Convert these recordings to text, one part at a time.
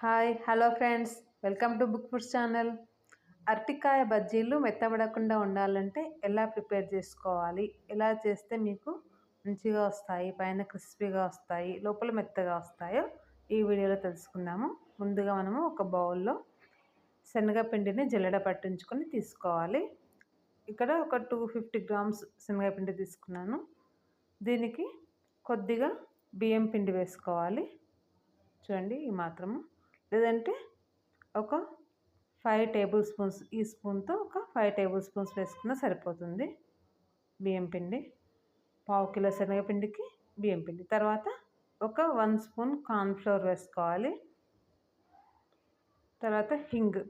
Hi hello friends. Welcome to book foods channel. అరటికాయ బజ్జీలు మెత్తబడకుండా ఉండాలంటే ఎలా ప్రిపేర్ చేసుకోవాలి? ఎలా చేస్తే మీకు మంచిగా వస్తాయి పైన క్రిస్పీగా వస్తాయి లోపల మెత్తగా వస్తాయో ఈ వీడియోలో తెలుసుకుందాము. ముందుగా మనము ఒక బౌల్లో శనగపిండిని జల్లెడ పట్టించుకొని తీసుకోవాలి. ఇక్కడ ఒక టూ ఫిఫ్టీ గ్రామ్స్ శనగపిండి తీసుకున్నాను. దీనికి కొద్దిగా బియ్యం పిండి వేసుకోవాలి. చూడండి ఈ మాత్రము లేదంటే ఒక ఫైవ్ టేబుల్ స్పూన్స్ ఈ స్పూన్తో ఒక ఫైవ్ టేబుల్ స్పూన్స్ వేసుకున్న సరిపోతుంది. బియ్యం పిండి పావు కిలో శనగపిండికి బియ్యం పిండి. తర్వాత ఒక వన్ స్పూన్ కార్న్ఫ్లోర్ వేసుకోవాలి. తర్వాత హింగ్.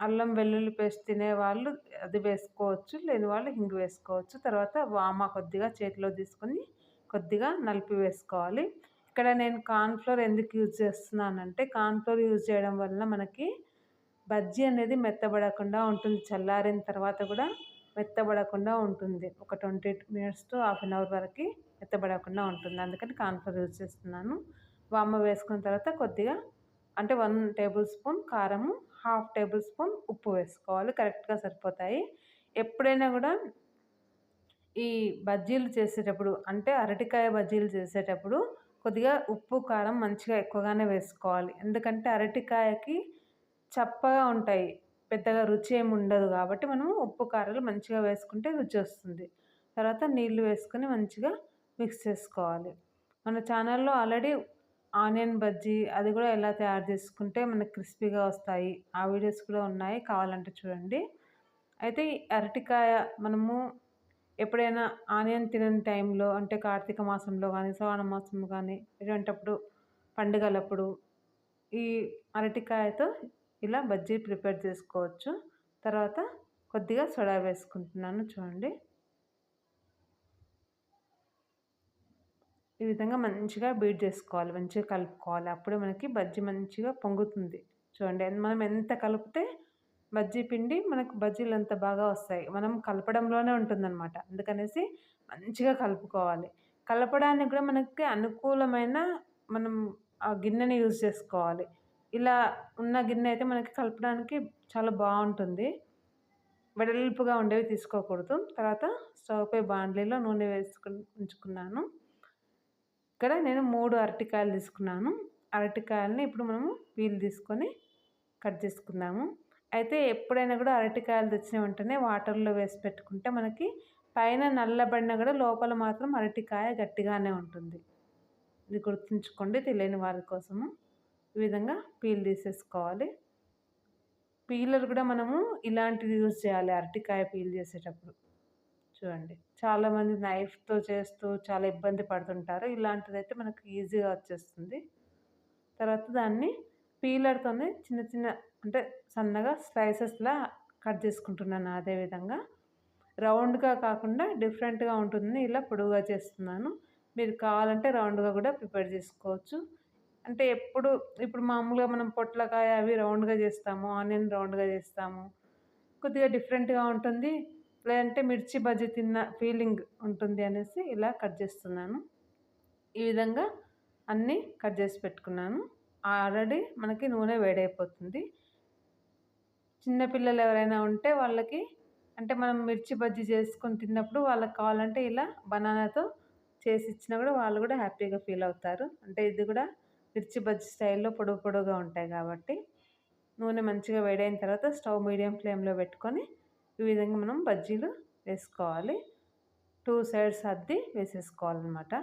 అల్లం వెల్లుల్లి పేస్ట్ తినే వాళ్ళు అది వేసుకోవచ్చు లేని వాళ్ళు హింగ్ వేసుకోవచ్చు. తర్వాత వామ కొద్దిగా చేతిలో తీసుకొని కొద్దిగా నలిపి వేసుకోవాలి. ఇక్కడ నేను కార్న్ఫ్లోర్ ఎందుకు యూజ్ చేస్తున్నానంటే కార్న్ఫ్లోర్ యూజ్ చేయడం వల్ల మనకి బజ్జీ అనేది మెత్తబడకుండా ఉంటుంది. చల్లారిన తర్వాత కూడా మెత్తబడకుండా ఉంటుంది. ఒక twenty minutes to half an hour వరకు మెత్తబడకుండా ఉంటుంది. అందుకని కార్న్ఫ్లోర్ యూజ్ చేస్తున్నాను. వామ వేసుకున్న తర్వాత కొద్దిగా అంటే వన్ టేబుల్ స్పూన్ కారము హాఫ్ టేబుల్ స్పూన్ ఉప్పు వేసుకోవాలి. కరెక్ట్గా సరిపోతాయి. ఎప్పుడైనా కూడా ఈ బజ్జీలు చేసేటప్పుడు అంటే అరటికాయ బజ్జీలు చేసేటప్పుడు కొద్దిగా ఉప్పు కారం మంచిగా ఎక్కువగానే వేసుకోవాలి. ఎందుకంటే అరటికాయకి చప్పగా ఉంటాయి. పెద్దగా రుచి ఏమి ఉండదు కాబట్టి మనం ఉప్పు కారాలు మంచిగా వేసుకుంటే రుచి వస్తుంది. తర్వాత నీళ్ళు వేసుకొని మంచిగా మిక్స్ చేసుకోవాలి. మన ఛానల్లో ఆల్రెడీ ఆనియన్ బజ్జీ అది కూడా ఎలా తయారు చేసుకుంటే మనకు క్రిస్పీగా వస్తాయి. ఆ వీడియోస్ కూడా ఉన్నాయి. కావాలంటే చూడండి. అయితే ఈ అరటికాయ మనము ఎప్పుడైనా ఆనియన్ తినని టైంలో అంటే కార్తీక మాసంలో కానీ శ్రావణ మాసంలో కానీ ఇటువంటప్పుడు పండుగలప్పుడు ఈ అరటికాయతో ఇలా బజ్జీ ప్రిపేర్ చేసుకోవచ్చు. తర్వాత కొద్దిగా సోడా వేసుకుంటున్నాను చూడండి. ఈ విధంగా మంచిగా బీట్ చేసుకోవాలి మంచిగా కలుపుకోవాలి. అప్పుడే మనకి బజ్జీ మంచిగా పొంగుతుంది. చూడండి మనం ఎంత కలిపితే బజ్జీ పిండి మనకు బజ్జీలు అంత బాగా వస్తాయి. మనం కలపడంలోనే ఉంటుందన్నమాట. అందుకనేసి మంచిగా కలుపుకోవాలి. కలపడానికి కూడా మనకి అనుకూలమైన మనం ఆ గిన్నెని యూజ్ చేసుకోవాలి. ఇలా ఉన్న గిన్నె అయితే మనకి కలపడానికి చాలా బాగుంటుంది. వెడల్పుగా ఉండేవి తీసుకోకూడదు. తర్వాత స్టవ్పై బాండ్లీలో నూనె వేసుకుని ఉంచుకున్నాను. ఇక్కడ నేను మూడు అరటికాయలు తీసుకున్నాను. అరటికాయలని ఇప్పుడు మనము వీలు తీసుకొని కట్ చేసుకుందాము. అయితే ఎప్పుడైనా కూడా అరటికాయలు తెచ్చిన వెంటనే వాటర్లో వేసి పెట్టుకుంటే మనకి పైన నల్లబడిన కూడా లోపల మాత్రం అరటికాయ గట్టిగానే ఉంటుంది. ఇది గుర్తుంచుకోండి తెలియని వారి కోసము. ఈ విధంగా పీల్ తీసేసుకోవాలి. పీలర్ కూడా మనము ఇలాంటిది యూజ్ చేయాలి అరటికాయ పీల్ చేసేటప్పుడు. చూడండి చాలామంది నైఫ్తో చేస్తూ చాలా ఇబ్బంది పడుతుంటారు. ఇలాంటిదైతే మనకు ఈజీగా వచ్చేస్తుంది. తర్వాత దాన్ని పీలర్తోనే చిన్న చిన్న అంటే సన్నగా స్లైసెస్లా కట్ చేసుకుంటున్నాను అదేవిధంగా రౌండ్గా కాకుండా డిఫరెంట్గా ఉంటుంది ఇలా పొడుగుగా చేస్తున్నాను. మీరు కావాలంటే రౌండ్గా కూడా ప్రిపేర్ చేసుకోవచ్చు. అంటే ఎప్పుడు ఇప్పుడు మామూలుగా మనం పొట్లకాయ అవి రౌండ్గా చేస్తాము ఆనియన్ రౌండ్గా చేస్తాము. కొద్దిగా డిఫరెంట్గా ఉంటుంది. లేదంటే మిర్చి బజ్జీ తిన్న ఫీలింగ్ ఉంటుంది అనేసి ఇలా కట్ చేస్తున్నాను. ఈ విధంగా అన్నీ కట్ చేసి పెట్టుకున్నాను. ఆల్రెడీ మనకి నూనె వేడైపోతుంది. చిన్నపిల్లలు ఎవరైనా ఉంటే వాళ్ళకి అంటే మనం మిర్చి బజ్జీ చేసుకొని తిన్నప్పుడు వాళ్ళకి కావాలంటే ఇలా బనానాతో చేసి ఇచ్చినా కూడా వాళ్ళు కూడా హ్యాపీగా ఫీల్ అవుతారు. అంటే ఇది కూడా మిర్చి బజ్జీ స్టైల్లో పొడుగు పొడుగుగా ఉంటాయి కాబట్టి నూనె మంచిగా వేడైన తర్వాత స్టవ్ మీడియం ఫ్లేమ్లో పెట్టుకొని ఈ విధంగా మనం బజ్జీలు వేసుకోవాలి. టూ సైడ్స్ అద్ది వేసేసుకోవాలన్నమాట.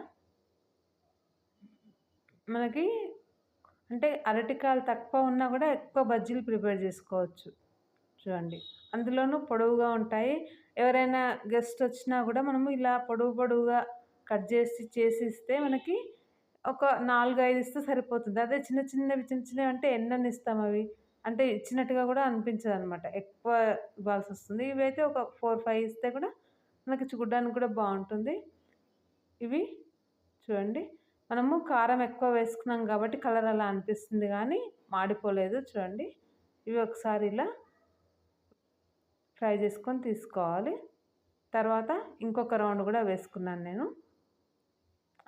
మనకి అంటే అరటికాయలు తక్కువ ఉన్నా కూడా ఎక్కువ బజ్జీలు ప్రిపేర్ చేసుకోవచ్చు. చూడండి. అందులోనూ పొడవుగా ఉంటాయి. ఎవరైనా గెస్ట్ వచ్చినా కూడా మనము ఇలా పొడవు పొడవుగా కట్ చేసి చేసి ఇస్తే మనకి ఒక నాలుగు ఐదు ఇస్తే సరిపోతుంది. అదే చిన్న చిన్నవి చిన్న చిన్నవి అంటే ఎన్నెన్ని ఇస్తాం అవి? అంటే ఇచ్చినట్టుగా కూడా అనిపించదు అనమాట ఎక్కువ ఇవ్వాల్సి వస్తుంది. ఇవి అయితే ఒక ఫోర్ ఫైవ్ ఇస్తే కూడా మనకి చూడడానికి కూడా బాగుంటుంది. ఇవి చూడండి. మనము కారం ఎక్కువ వేసుకున్నాం కాబట్టి కలర్ అలా అనిపిస్తుంది కానీ మాడిపోలేదు. చూడండి. ఇవి ఒకసారి ఇలా ఫ్రై చేసుకొని తీసుకోవాలి. తర్వాత ఇంకొక రౌండ్ కూడా వేసుకున్నాను నేను.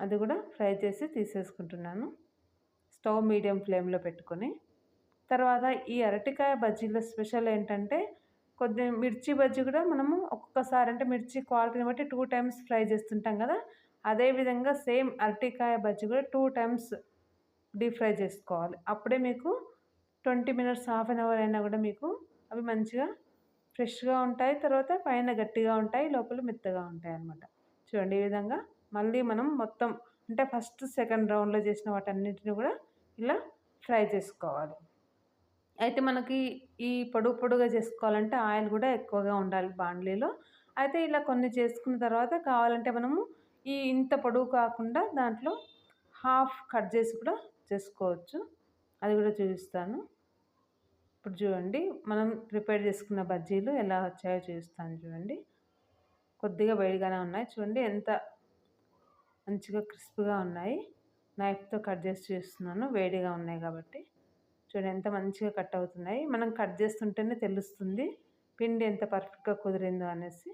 అది కూడా ఫ్రై చేసి తీసేసుకుంటున్నాను. స్టవ్ మీడియం ఫ్లేమ్లో పెట్టుకొని. తర్వాత ఈ అరటికాయ బజ్జీలో స్పెషల్ ఏంటంటే కొద్ది మిర్చి బజ్జీ కూడా మనము ఒక్కొక్కసారి అంటే మిర్చి క్వాలిటీని బట్టి టూ టైమ్స్ ఫ్రై చేస్తుంటాం కదా. అదేవిధంగా సేమ్ అరటికాయ బజ్జీ కూడా టూ టైమ్స్ డీప్ ఫ్రై చేసుకోవాలి. అప్పుడే మీకు twenty minutes half an hour అయినా కూడా మీకు అవి మంచిగా ఫ్రెష్గా ఉంటాయి తర్వాత పైన గట్టిగా ఉంటాయి లోపల మెత్తగా ఉంటాయి అన్నమాట. చూడండి ఈ విధంగా మళ్ళీ మనం మొత్తం అంటే ఫస్ట్ సెకండ్ రౌండ్లో చేసిన వాటన్నిటిని కూడా ఇలా ఫ్రై చేసుకోవాలి. అయితే మనకి ఈ పొడుగు పొడుగా చేసుకోవాలంటే ఆయిల్ కూడా ఎక్కువగా ఉండాలి బాండ్లీలో. అయితే ఇలా కొన్ని చేసుకున్న తర్వాత కావాలంటే మనము ఈ ఇంత పొడుగు కాకుండా దాంట్లో హాఫ్ కట్ చేసి కూడా చేసుకోవచ్చు. అది కూడా చూపిస్తాను. ఇప్పుడు చూడండి మనం ప్రిపేర్ చేసుకున్న బజ్జీలు ఎలా వచ్చాయో చూస్తాను చూడండి. కొద్దిగా వేడిగానే ఉన్నాయి. చూడండి ఎంత మంచిగా క్రిస్ప్గా ఉన్నాయి. నైఫ్తో కట్ చేసి చూస్తున్నాను. వేడిగా ఉన్నాయి కాబట్టి. చూడండి ఎంత మంచిగా కట్ అవుతున్నాయి. మనం కట్ చేస్తుంటేనే తెలుస్తుంది పిండి ఎంత పర్ఫెక్ట్గా కుదిరిందో అనేసి.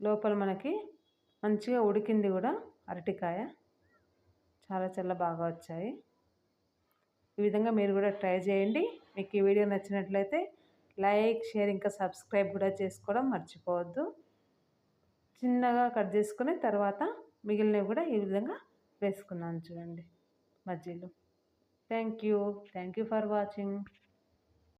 లోపల మనకి మంచిగా ఉడికింది కూడా అరటికాయ. చాలా చాలా బాగా వచ్చాయి. ఈ విధంగా మీరు కూడా ట్రై చేయండి. మీకు ఈ వీడియో నచ్చినట్లయితే లైక్ షేర్ ఇంకా సబ్స్క్రైబ్ కూడా చేసుకోవడం మర్చిపోవద్దు. చిన్నగా కట్ చేసుకుని తర్వాత మిగిలినవి కూడా ఈ విధంగా వేసుకున్నాను చూడండి. మజ్జీలు thank you thank you for watching